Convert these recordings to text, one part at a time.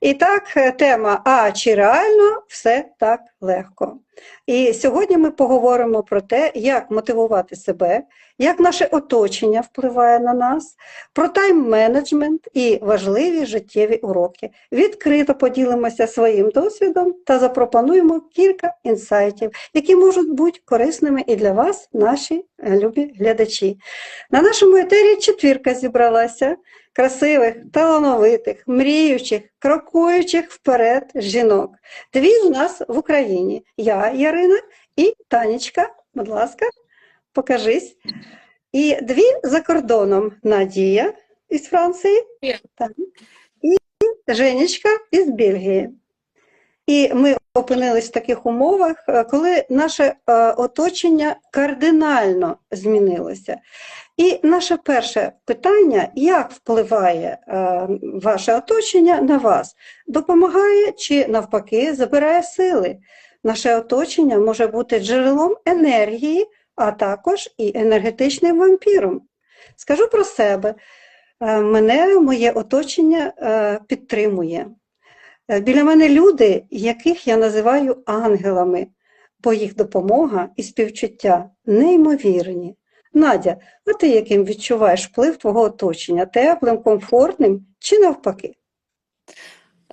І так, е, тема А чи реально все так легко. І сьогодні ми поговоримо про те, як мотивувати себе, як наше оточення впливає на нас, про тайм-менеджмент і важливі життєві уроки. Відкрито поділимося своїм досвідом та запропонуємо кілька інсайтів, які можуть бути корисними і для вас, наші е, любі глядачі. На нашому етері четвірка зібралася красивих, талановитих, мріючих, крокуючих вперед жінок. Дві з нас в Україні. Я, Ярина, і Танечка. Будь ласка, покажись. І дві за кордоном Надія із Франції Привіт. так, і Женечка із Бельгії. І ми опинились в таких умовах, е, коли наше е, оточення кардинально змінилося. І наше перше питання: як впливає е, ваше оточення на вас? Допомагає чи навпаки забирає сили? Наше оточення може бути джерелом енергії, а також і енергетичним вампіром. Скажу про себе. Мене моє оточення підтримує. Е, Біля мене люди, яких я називаю ангелами, бо їх допомога і співчуття неймовірні. Надя, а ти яким відчуваєш вплив твого оточення? Теплим, комфортним чи навпаки?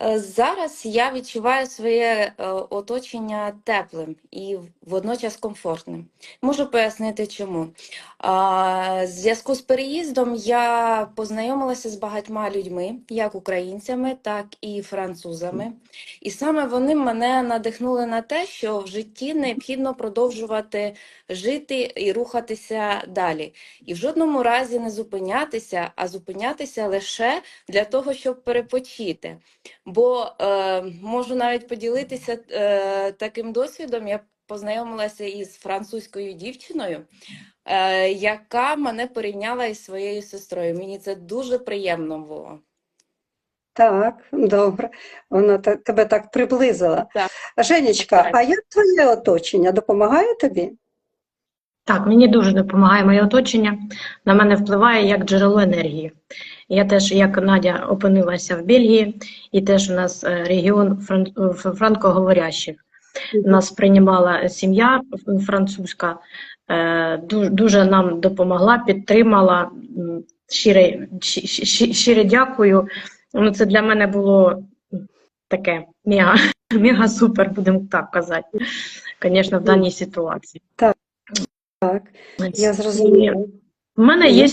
Е, Зараз я відчуваю своє е, оточення теплим і водночас комфортним. Можу пояснити чому. В зв'язку з переїздом я познайомилася з багатьма людьми, як українцями, так і французами. І саме вони мене надихнули на те, що в житті необхідно продовжувати жити і рухатися далі. І в жодному разі не зупинятися, а зупинятися лише для того, щоб перепочити. Бо е, можу навіть поділитися е, таким досвідом. Я познайомилася із французькою дівчиною, е, яка мене порівняла із своєю сестрою. Мені це дуже приємно було. Так, добре. Вона тебе так приблизила. Так. Женечка, Так. а як твоє оточення допомагає тобі? Так, мені дуже допомагає моє оточення, на мене впливає як джерело енергії. Я теж, як Надя, опинилася в Бельгії, і теж у нас е, регіон фран- франкоговорящих. Нас приймала сім'я французька, е, дуже нам допомогла, підтримала. Щире, щире дякую. Ну, це для мене було таке мега, мега супер, будемо так казати, звісно, в даній ситуації. Так, я зрозуміла. У мене є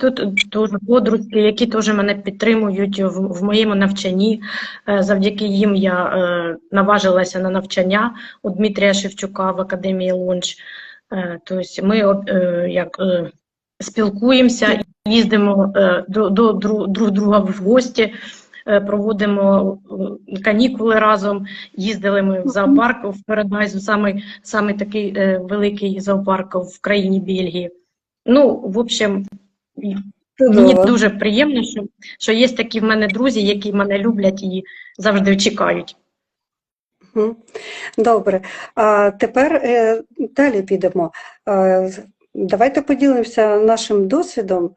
тут теж подружки, які теж мене підтримують в, в моєму навчанні. Е, Завдяки їм я е, наважилася на навчання у Дмитрія Шевчука в Академії Лонч. Е, тобто ми е, як, е, спілкуємося, їздимо е, до, до друг друга в гості. Е, Проводимо е, канікули разом, їздили ми в зоопарк в Парадайзу, самий, самий такий е, великий зоопарк в країні Бельгії. Ну, в общем, мені дуже приємно, що, що є такі в мене друзі, які мене люблять і завжди чекають. Добре. А тепер далі підемо. Давайте поділимося нашим досвідом,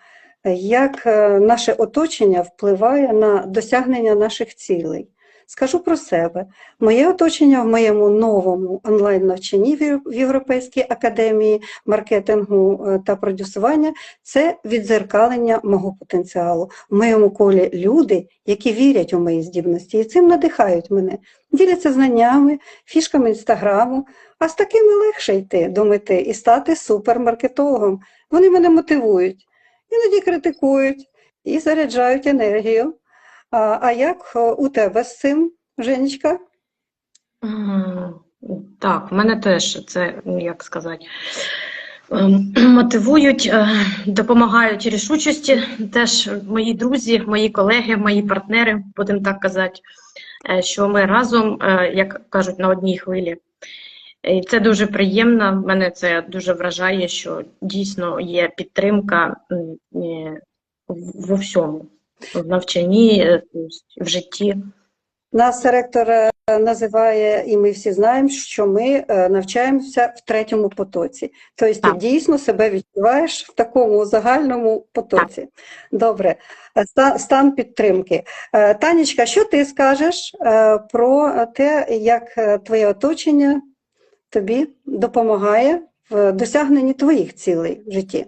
як е, наше оточення впливає на досягнення наших цілей. Скажу про себе. Моє оточення в моєму новому онлайн-навчанні в Європейській академії маркетингу е, та продюсування це відзеркалення мого потенціалу. В моєму колі люди, які вірять у мої здібності і цим надихають мене діляться знаннями, фішками інстаграму, а з такими легше йти до мети і стати супермаркетологом. Вони мене мотивують, іноді критикують і заряджають енергію. А, а як е, у тебе з цим, Женечка? Так, в мене теж це, ну, як сказати, ем, мотивують, е, допомагають рішучості. Теж мої друзі, мої колеги, мої партнери, будемо так казати, е, що ми разом, як кажуть, на одній хвилі. І це дуже приємно. Мене це дуже вражає, що дійсно є підтримка в- во всьому, в навчанні, е, в житті. Нас ректор е, називає, і ми всі знаємо, що ми е, навчаємося в третьому потоці. Тобто ти дійсно себе відчуваєш в такому загальному потоці. Добре, Е, стан підтримки. Танечка, що ти скажеш про те, як твоє оточення тобі допомагає в досягненні твоїх цілей в житті?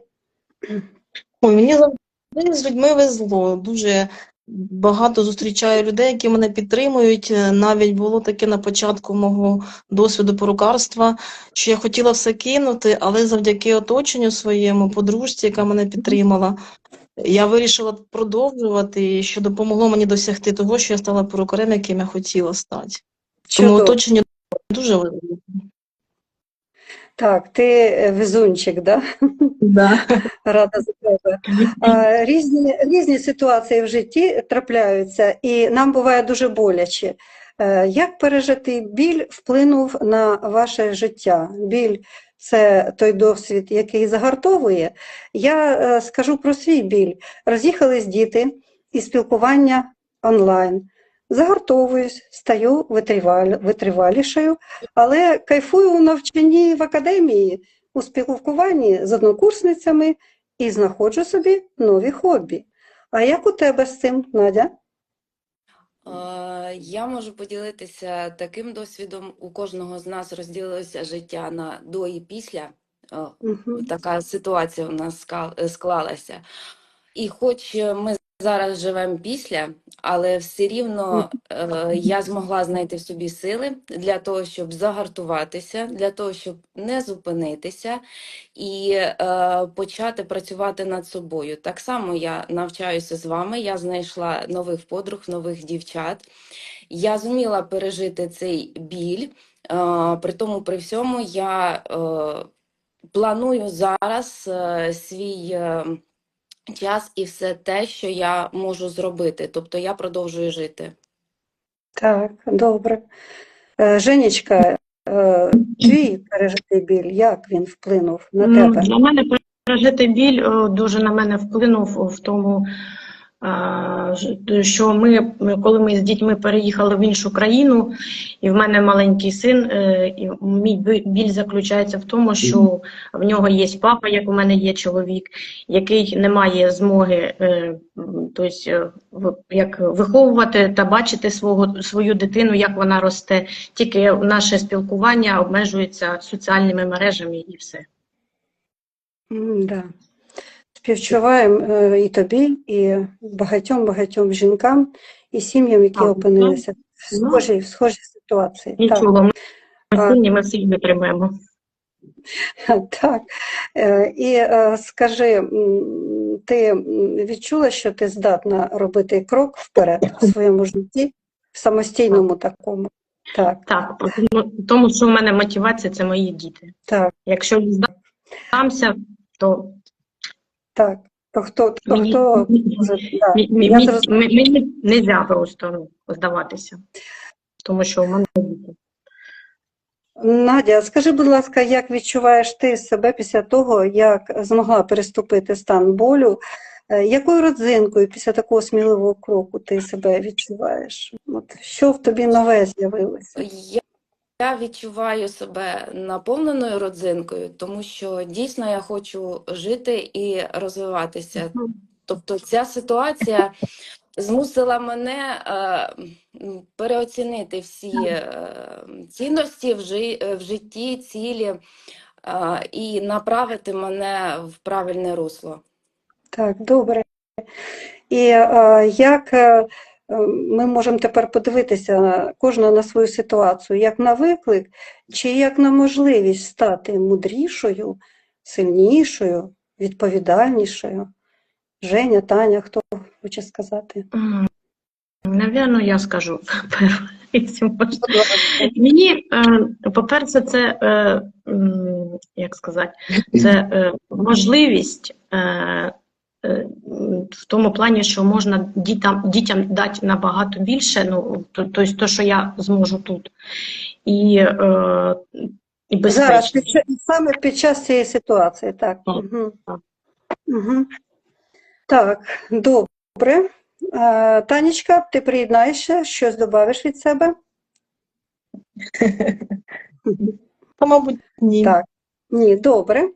Ой, мені завжди з людьми везло. Дуже багато зустрічаю людей, які мене підтримують. Е, Навіть було таке на початку мого досвіду порукарства, що я хотіла все кинути, але завдяки оточенню своєму, подружці, яка мене підтримала, я вирішила продовжувати, що допомогло мені досягти того, що я стала порукарем, яким я хотіла стати. Тому Чудово. оточення дуже важливо. Так, ти е, везунчик, да? Да. Рада за тебе. Різні, різні ситуації в житті трапляються, і нам буває дуже боляче. Е, Як пережитий біль вплинув на ваше життя? Біль це той досвід, який загартовує. Я е, скажу про свій біль. Роз'їхались діти і спілкування онлайн. Загартовуюсь, стаю витривал- витривалішою, але кайфую у навчанні в академії, у спілкуванні з однокурсницями і знаходжу собі нові хобі. А як у тебе з цим, Надя? Я можу поділитися таким досвідом. У кожного з нас розділилося життя на до і після. Мгм. Така ситуація у нас склалася. І хоч ми зараз живемо після, але все рівно е, я змогла знайти в собі сили для того, щоб загартуватися, для того, щоб не зупинитися і е, почати працювати над собою. Так само я навчаюся з вами, я знайшла нових подруг, нових дівчат. Я зуміла пережити цей біль. Е, при тому, при всьому, я е, планую зараз е, свій е, час і все те, що я можу зробити. Тобто я продовжую жити. Так, добре. Е, Женечка, е, твій пережитий біль, як він вплинув на Ну, тебе? На мене пережитий біль дуже на мене вплинув в тому, що ми, коли ми з дітьми переїхали в іншу країну, і в мене маленький син, е, і мій біль заключається в тому, що в нього є папа, як у мене є чоловік, який не має змоги тобто, як виховувати та бачити свого, свою дитину, як вона росте. Тільки наше спілкування обмежується соціальними мережами і все. М, Да. Співчуваємо е, і тобі, і багатьом-багатьом жінкам і сім'ям, які Так, опинилися в ну, схожій, в схожій ситуації. Так. Ми А. всіх витримаємо. Так. Е, І е, скажи, ти відчула, що ти здатна робити крок вперед в своєму житті, в самостійному такому? Так, Так, тому, тому що в мене мотивація це мої діти. так, Якщо не здамся, то так. То хто, то мені, хто мені, не можна просто здаватися, тому що в мене діти. Надя, скажи, будь ласка, як відчуваєш ти себе після того, як змогла переступити стан болю? Е, Якою родзинкою після такого сміливого кроку ти себе відчуваєш? От що в тобі нове з'явилося? Я, відчуваю себе наповненою родзинкою, тому що дійсно я хочу жити і розвиватися. Тобто ця ситуація змусила мене е, переоцінити всі е, цінності в, жи, в житті, цілі е, і направити мене в правильне русло. Так, добре. І е, як е, е, ми можемо тепер подивитися кожна на свою ситуацію, як на виклик, чи як на можливість стати мудрішою, сильнішою, відповідальнішою? Женя, Таня, хто хоче сказати? Навірно, я скажу перше, якщо можна. Мені, е, по-перше, це, е, як сказати, це е, можливість в тому плані, що можна дітям, дітям дати набагато більше, ну, то- тобто то, що я зможу тут. І, е, і Зараз, під час- саме під час цієї ситуації, так. Так, Угу. так. Угу. Так, добре. Е, Танечка, ти приєднаєшся, щось додавиш від себе? Та, мабуть, ні. Так. Ні, добре.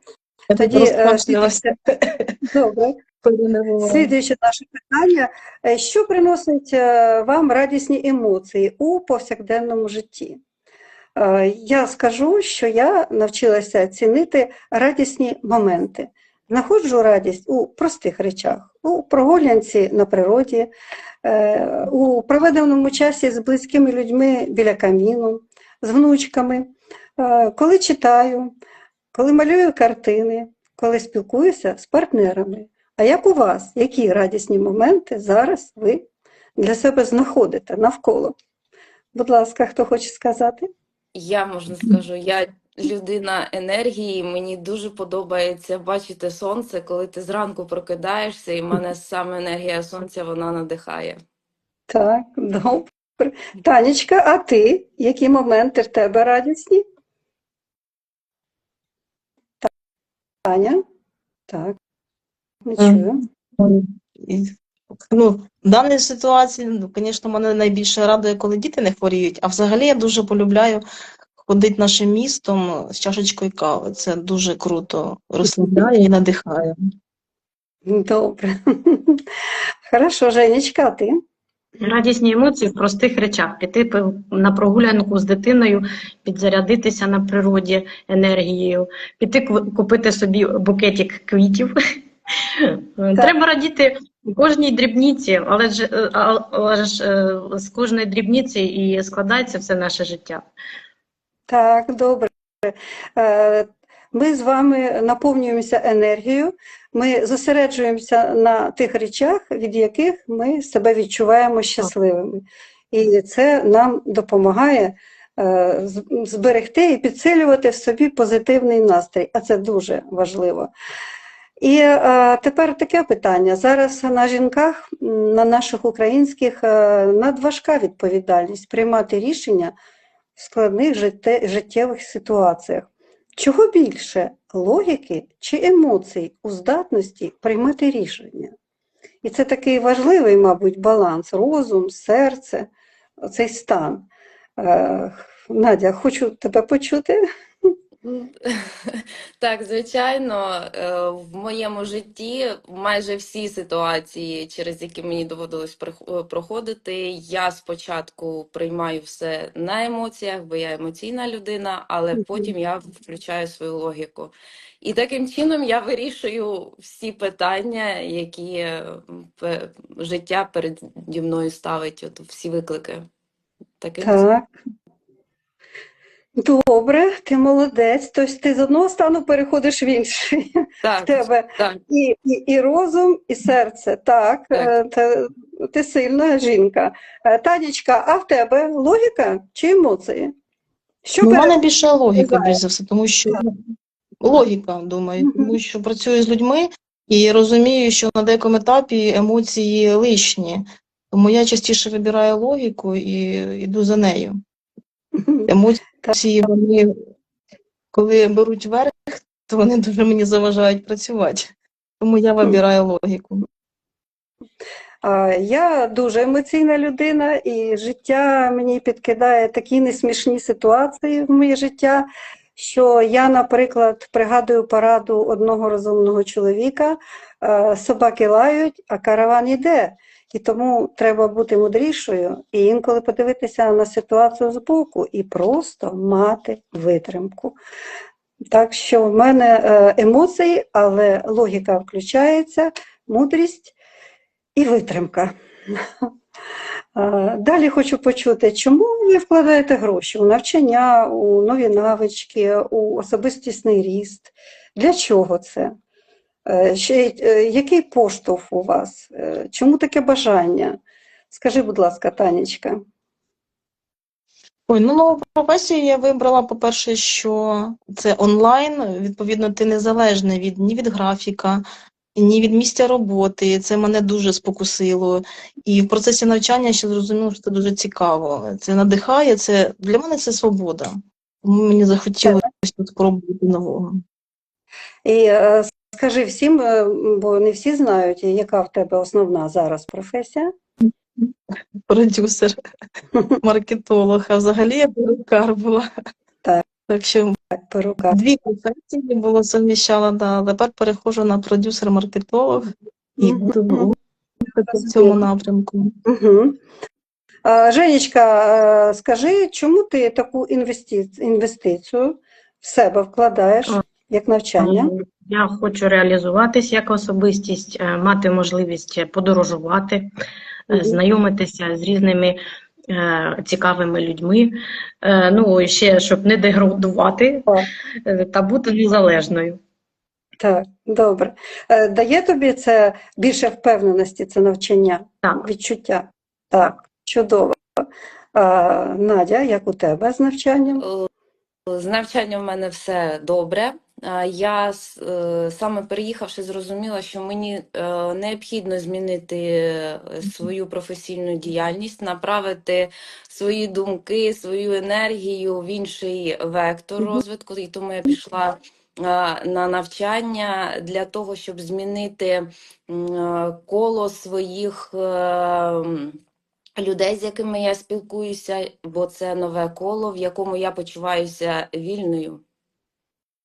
Я Тоді е, добре. Слідуюче наше питання. Е, Що приносить е, вам радісні емоції у повсякденному житті? Е, Я скажу, що я навчилася цінити радісні моменти. Знаходжу радість у простих речах, у прогулянці на природі, у проведеному часі з близькими людьми біля каміну, з внучками, коли читаю, коли малюю картини, коли спілкуюся з партнерами. А як у вас? Які радісні моменти зараз ви для себе знаходите навколо? Будь ласка, хто хоче сказати? Я можна скажу, я людина енергії. Мені дуже подобається бачити сонце, коли ти зранку прокидаєшся, і в мене саме енергія сонця вона надихає. Так, добре. Танечка, а ти? Які моменти в тебе радісні? Таня? Так, не чую. Ну, в даній ситуації, ну, звісно, мене найбільше радує, коли діти не хворіють. А взагалі я дуже полюбляю ходити нашим містом з чашечкою кави. Це дуже круто розслабляє і надихає. Добре. Хорошо, Женечка, а ти? Радісні емоції в простих речах. Піти на прогулянку з дитиною, підзарядитися на природі енергією, піти купити собі букетик квітів. Треба радіти кожній дрібниці, але ж, е, але ж е, з кожної дрібниці і складається все наше життя. Так, добре. Е, Ми з вами наповнюємося енергією, ми зосереджуємося на тих речах, від яких ми себе відчуваємо щасливими. І це нам допомагає зберегти і підсилювати в собі позитивний настрій, а це дуже важливо. І е, тепер таке питання. Зараз на жінках, на наших українських, е, надважка відповідальність приймати рішення в складних житте- життєвих ситуаціях. Чого більше логіки чи емоцій у здатності приймати рішення? І це такий важливий, мабуть, баланс, розум, серце, цей стан. Е, Надя, хочу тебе почути. Так, звичайно, е, в моєму житті майже всі ситуації, через які мені доводилось проходити, я спочатку приймаю все на емоціях, бо я емоційна людина, але потім я включаю свою логіку. І таким чином я вирішую всі питання, які е, життя переді мною ставить, от всі виклики. Таким Так. Добре, ти молодець. Тобто ти з одного стану переходиш в інший. В тебе так. і, і, і розум, і серце. Так, Так. е, та- ти сильна жінка. Е, Танечка, а в тебе логіка чи емоції? Що Ну, У мене більше логіка, більш за все, тому що логіка, думаю, Мгм. тому що працюю з людьми і розумію, що на деякому етапі емоції лишні. Тому я частіше вибираю логіку і йду за нею. Емоції, вони, коли беруть верх, то вони дуже мені заважають працювати. Тому я вибираю логіку. Я дуже емоційна людина, і життя мені підкидає такі несмішні ситуації в моє життя, що я, наприклад, пригадую пораду одного розумного чоловіка: собаки лають, а караван іде. І тому треба бути мудрішою і інколи подивитися на ситуацію збоку і просто мати витримку. Так що в мене е, емоції, але логіка включається, мудрість і витримка. Далі хочу почути, чому ви вкладаєте гроші у навчання, у нові навички, у особистісний ріст? Для чого це? Е, ще, е, Який поштовх у вас? Е, Чому таке бажання? Скажи, будь ласка, Танечка. Ой, ну нову професію я вибрала, по-перше, що це онлайн, відповідно, ти незалежний від ні від графіка, ні від місця роботи. Це мене дуже спокусило. І в процесі навчання я ще зрозуміла, що це дуже цікаво. Це надихає, це для мене це свобода. Мені захотілося тут спробувати нового. І скажи всім, е, бо не всі знають, яка в тебе основна зараз професія. продюсер, маркетолог, а взагалі я перукар була. Так. Так що Так, перука. дві професії було совміщала, да. Тепер переходжу на продюсер-маркетолог і буду в цьому напрямку. Угу. Женечка, е, скажи, чому ти таку інвестицію в себе вкладаєш. Як навчання? Я хочу реалізуватись як особистість, е, мати можливість подорожувати, Мгм. знайомитися з різними е, цікавими людьми. Ну, і ще щоб не деградувати та бути незалежною. Так, добре. Дає тобі це більше впевненості, це навчання, Так. відчуття? Так, чудово. Надя, як у тебе з навчанням? З навчанням в мене все добре. А Я е, саме переїхавши, зрозуміла, що мені е, необхідно змінити е, свою професійну діяльність, направити свої думки, свою енергію в інший вектор розвитку, і тому я пішла е, на навчання для того, щоб змінити е, коло своїх. е, людей, з якими я спілкуюся, бо це нове коло, в якому я почуваюся вільною.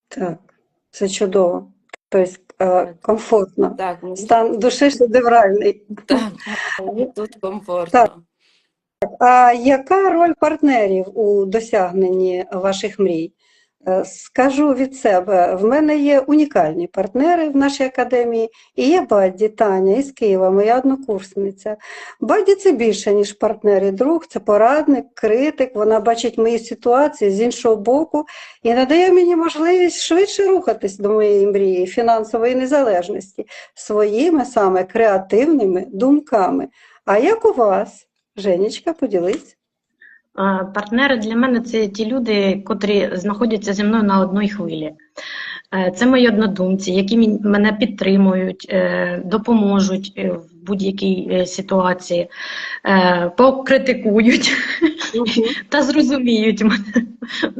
Так, це чудово. Тобто е, комфортно. Так, мені, Стан душі шедевральний. так, мені тут комфортно. Так. А яка роль партнерів у досягненні ваших мрій? Е, Скажу від себе, в мене є унікальні партнери в нашій академії, і є Бадді Таня із Києва, моя однокурсниця. Бадді це більше, ніж партнер і друг, це порадник, критик, вона бачить мої ситуації з іншого боку і надає мені можливість швидше рухатись до моєї мрії, фінансової незалежності, своїми саме креативними думками. А як у вас? Женечка, поділись. Партнери для мене це ті люди, котрі знаходяться зі мною на одній хвилі. Е, Це мої однодумці, які мене підтримують, е, допоможуть е, в будь-якій ситуації, покритикують та зрозуміють мене.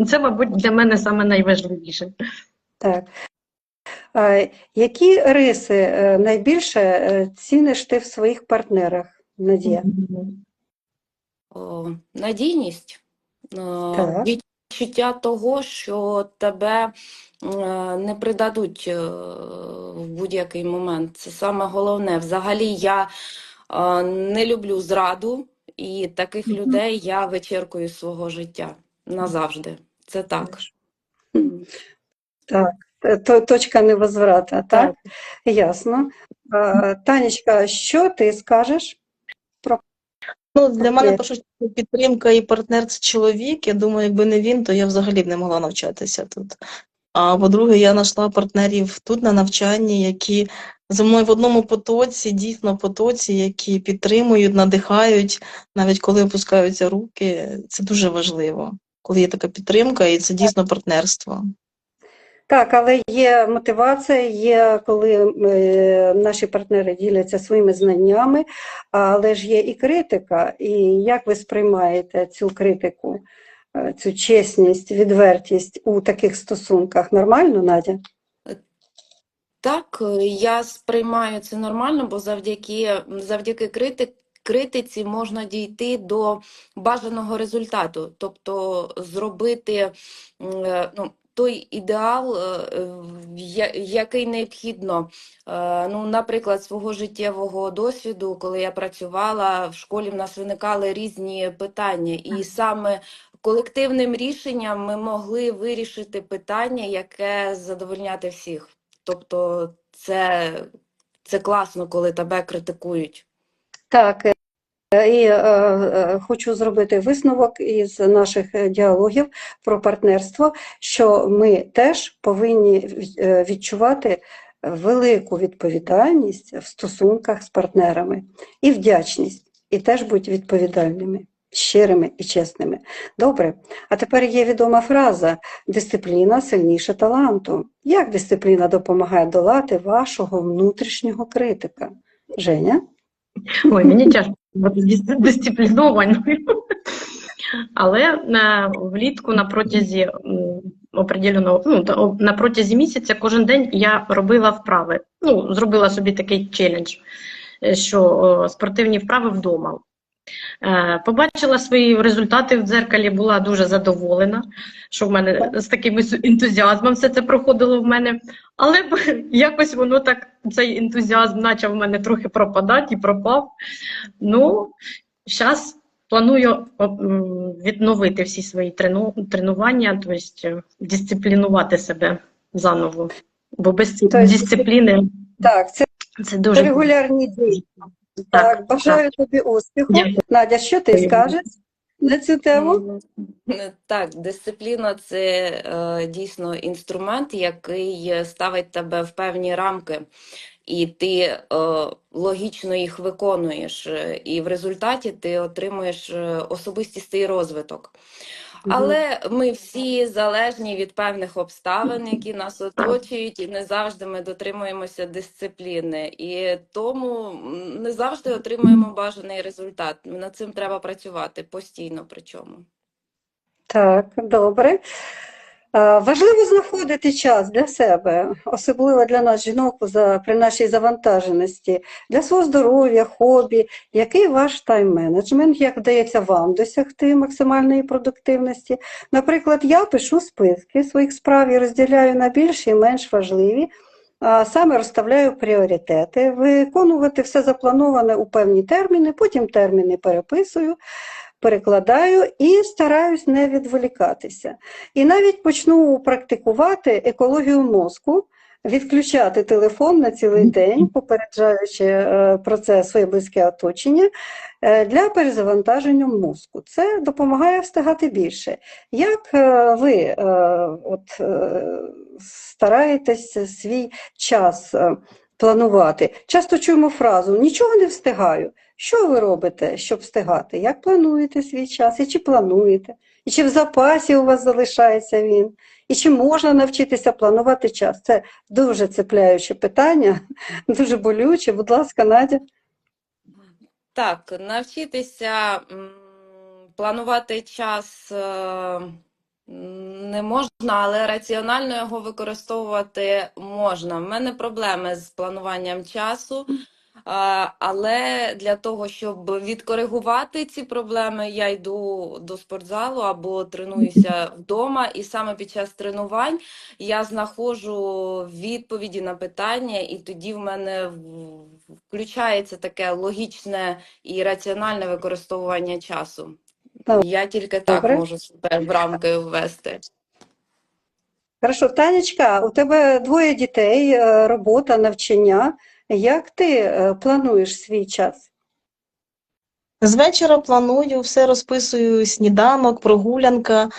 Це, мабуть, для мене саме найважливіше. Так. Які риси найбільше ціниш ти в своїх партнерах, Надія? О, надійність, е, Так. відчуття того, що тебе е, не придадуть е, в будь-який момент. Це саме головне. Взагалі, я е, не люблю зраду, і таких Мгм. людей я вичеркую з свого життя назавжди. Це так. Е, то- Точка невозврата, так? Ясно. Танечка, що ти скажеш? Ну, для мене перша підтримка і партнер це чоловік. Я думаю, якби не він, то я взагалі б не могла навчатися тут. А по-друге, я знайшла партнерів тут на навчанні, які зі мною в одному потоці, дійсно потоці, які підтримують, надихають, навіть коли опускаються руки. Це дуже важливо, коли є така підтримка, і це дійсно партнерство. Так, але є мотивація, є коли е, наші партнери діляться своїми знаннями, але ж є і критика. І як ви сприймаєте цю критику, е, цю чесність, відвертість у таких стосунках? Нормально, Надя? Так, я сприймаю це нормально, бо завдяки, завдяки крити, критиці можна дійти до бажаного результату, тобто зробити е, ну, той ідеал, е, який необхідно. Е, Ну, наприклад, свого життєвого досвіду, коли я працювала в школі, в нас виникали різні питання, і саме колективним рішенням ми могли вирішити питання, яке задовольняти всіх. Тобто це, це класно, коли тебе критикують. Так, і е, е, хочу зробити висновок із наших е, діалогів про партнерство, що ми теж повинні е, відчувати велику відповідальність в стосунках з партнерами і вдячність, і теж бути відповідальними, щирими і чесними. Добре, а тепер є відома фраза «дисципліна сильніша таланту». Як дисципліна допомагає долати вашого внутрішнього критика? Женя? Ой, мені тяжко дисциплінованою. Але влітку на протязі определеного, ну, на протязі місяця кожен день я робила вправи. Ну, зробила собі такий челендж, е, що спортивні вправи вдома. Е, Побачила свої результати в дзеркалі, була дуже задоволена, що в мене з таким ентузіазмом все це проходило в мене. Але якось воно так, цей ентузіазм почав в мене трохи пропадати і пропав. Ну, зараз планую відновити всі свої трену- тренування, тобто дисциплінувати себе заново. Бо без Тобто- дисципліни Так, це це дуже регулярні дії. Так, Так, бажаю тобі успіху. Дякую. Надя, що ти скажеш на цю тему? Так, дисципліна це е, дійсно інструмент, який е, ставить тебе в певні рамки, і ти е, логічно їх виконуєш, е, і в результаті ти отримуєш особистістий розвиток. Але ми всі залежні від певних обставин, які нас оточують, і не завжди ми дотримуємося дисципліни. І тому не завжди отримуємо бажаний результат. Над цим треба працювати постійно причому. Так, добре. Е, Важливо знаходити час для себе, особливо для нас, жінок, при нашій завантаженості, для свого здоров'я, хобі. Який ваш тайм-менеджмент, як вдається вам досягти максимальної продуктивності? Наприклад, я пишу списки своїх справ і розділяю на більші і менш важливі, саме розставляю пріоритети, виконувати все заплановане у певні терміни, потім терміни переписую перекладаю і стараюсь не відволікатися. І навіть почну практикувати екологію мозку, відключати телефон на цілий день, попереджаючи е, про це своє близьке оточення е, для перезавантаження мозку. Це допомагає встигати більше. Як е, ви от, стараєтесь свій час планувати? Часто чуємо фразу нічого не встигаю. Що ви робите, щоб встигати? Як плануєте свій час? І чи плануєте? І чи в запасі у вас залишається він? І чи можна навчитися планувати час? Це дуже цепляюче питання, дуже болюче. Будь ласка, Надя. Так, навчитися планувати час е, не можна, але раціонально його використовувати можна. В мене проблеми з плануванням часу, але для того, щоб відкоригувати ці проблеми, я йду до спортзалу або тренуюся вдома, і саме під час тренувань я знаходжу відповіді на питання, і тоді в мене включається таке логічне і раціональне використовування часу. Я тільки так добре. можу себе в рамки ввести. Хорошо, Танечка, у тебе двоє дітей, е, робота, навчання. Як ти е, плануєш свій час? З вечора планую, все розписую, сніданок, прогулянка,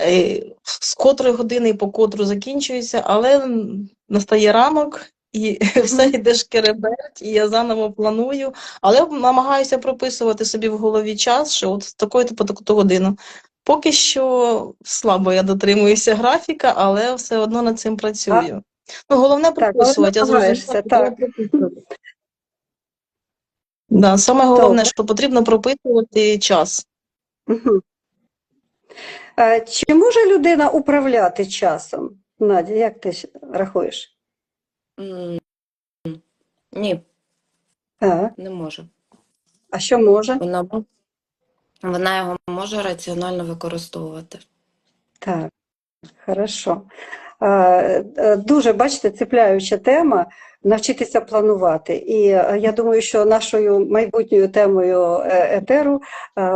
е, з котрої години по котру закінчується, але настає ранок і все йде шкереберть, і я заново планую, але намагаюся прописувати собі в голові час, що от з такої-то по таку годину. Поки що слабо я дотримуюся графіка, але все одно над цим працюю. Ну, головне прописувати, я намагаєшся, зрозуміла, що так. Да, саме головне, що потрібно прописувати час. Чи може людина управляти часом? Надя, як ти рахуєш? Ні, Так. не може. А що може? Вона, вона його може раціонально використовувати. Так, хорошо. Е, е, Дуже, бачите, цепляюча тема навчитися планувати. І е, я думаю, що нашою майбутньою темою етеру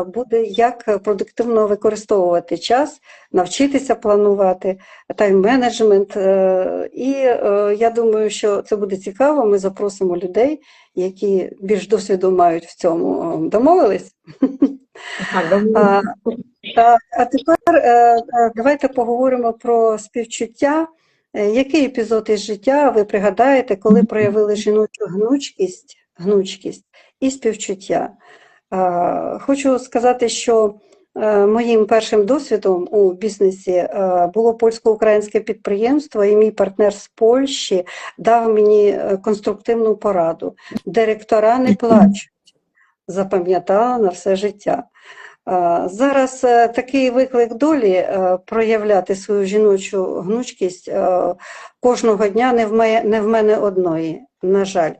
буде як продуктивно використовувати час, навчитися планувати, тайм-менеджмент. І я думаю, що це буде цікаво. Ми запросимо людей, які більш досвіду мають в цьому. Домовились? Так, так, а тепер е, е, давайте поговоримо про співчуття. Е, Який епізод із життя ви пригадаєте, коли проявили жіночу гнучкість, гнучкість і співчуття? Е, Хочу сказати, що е, моїм першим досвідом у бізнесі е, було польсько-українське підприємство, і мій партнер з Польщі дав мені е, конструктивну пораду. Директора не плачуть. Запам'ятала на все життя. А, Зараз е, такий виклик долі е, проявляти свою жіночу гнучкість е, кожного дня не в мене, не в мене одної, на жаль.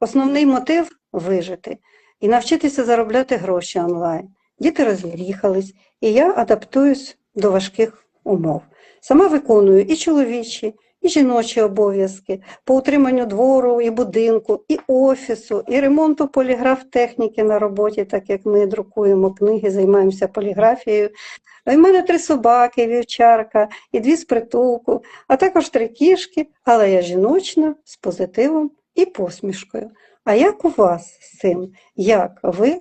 Основний мотив вижити. і навчитися заробляти гроші онлайн. Діти роз'їхались, і я адаптуюсь до важких умов. Сама виконую і чоловічі, і жіночі обов'язки по утриманню двору і будинку, і офісу, і ремонту поліграф-техніки на роботі, так як ми друкуємо книги, займаємося поліграфією. У мене три собаки, вівчарка і дві з притулку, а також три кішки, але я жіночна, з позитивом і посмішкою. А як у вас з цим? Як ви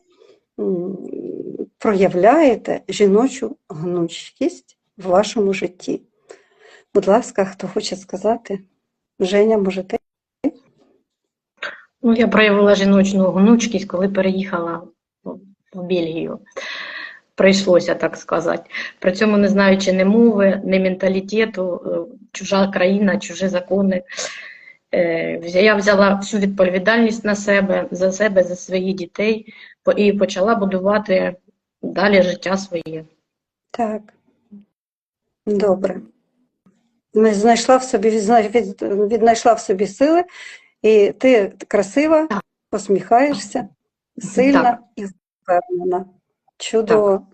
проявляєте жіночу гнучкість в вашому житті? Будь ласка, хто хоче сказати? Женя, може ти? Ну, я проявила жіночну гнучкість, коли переїхала в Бельгію. Прийшлося, так сказати. При цьому не знаючи ні мови, ні менталітету, е, чужа країна, чужі закони. Е, Я взяла всю відповідальність на себе, за себе, за своїх дітей і почала будувати далі життя своє. Так. Добре. Знайшла в собі, віднайшла в собі сили, і ти красива, Так. посміхаєшся, сильна Так. і впевнена. Чудово.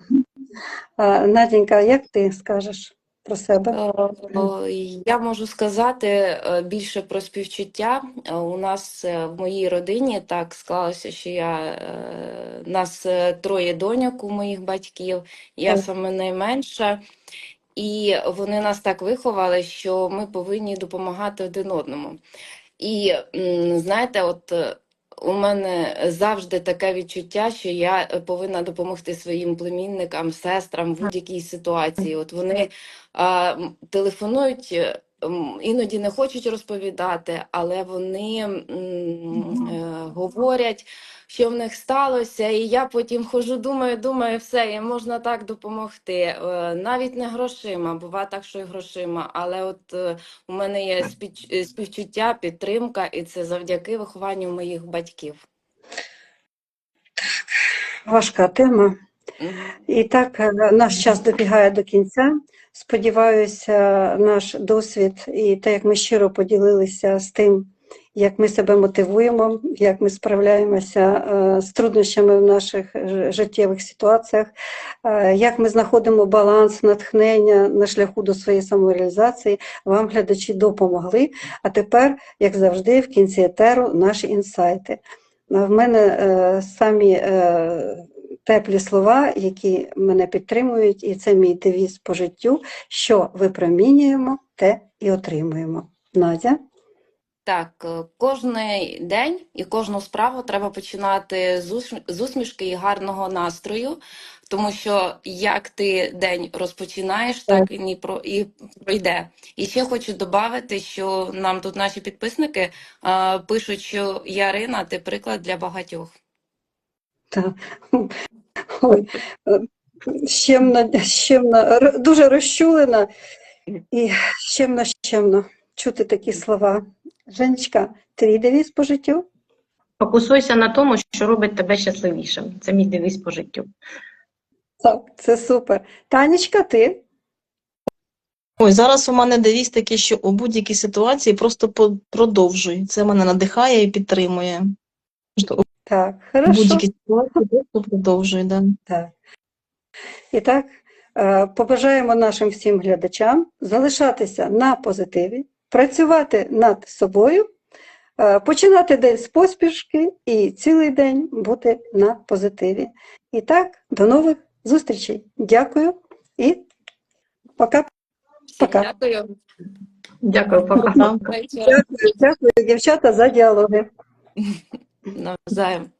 А, Наденька, як ти скажеш про себе? Е, Я можу сказати е, більше про співчуття. Е, У нас е, в моїй родині так склалося, що я е, нас е, троє доньок у моїх батьків, я саме найменша. І вони нас так виховали, що ми повинні допомагати один одному. І знаєте, от е, у мене завжди таке відчуття, що я повинна допомогти своїм племінникам, сестрам в будь-якій ситуації. От вони а, телефонують, е, іноді не хочуть розповідати, але вони м, е, говорять, що в них сталося, і я потім хожу, думаю, думаю, все, і можна так допомогти. Е, Навіть не грошима, буває так, що і грошима, але от е, у мене є е, співчуття, підтримка, і це завдяки вихованню моїх батьків. Важка тема. І так, наш час добігає до кінця. Сподіваюся, наш досвід і те, як ми щиро поділилися з тим, як ми себе мотивуємо, як ми справляємося е, з труднощами в наших життєвих ситуаціях, е, як ми знаходимо баланс, натхнення на шляху до своєї самореалізації, вам, глядачі, допомогли. А тепер, як завжди, в кінці етеру наші інсайти. Е, В мене е, самі е, теплі слова, які мене підтримують, і це мій девіз по життю, що випромінюємо, те і отримуємо. Надя? Так, е, кожний день і кожну справу треба починати з усмішки і гарного настрою, тому що як ти день розпочинаєш, так і про і пройде. І ще хочу додати, що нам тут наші підписники е, пишуть, що Ярина, ти приклад для багатьох. Та, ой, е, щемна, щемна, дуже розчулена і щемно, щемно чути такі слова. Женечка, твій девіз по життю? Фокусуйся на тому, що робить тебе щасливішим. Це мій девіз по життю. Так, це супер. Танечка, ти? Ой, зараз у мене девіз такий, що у будь-якій ситуації просто продовжуй. Це мене надихає і підтримує. У Так, хорошо. будь-якій ситуації просто продовжуй, да. Так. І так, е, побажаємо нашим всім глядачам залишатися на позитиві, працювати над собою, е, починати день з поспішки і цілий день бути на позитиві. І так, до нових зустрічей. Дякую і пока. Пока. дякую. Дякую, пока. Дякую, дякую, дівчата, за діалоги. Навзаєм.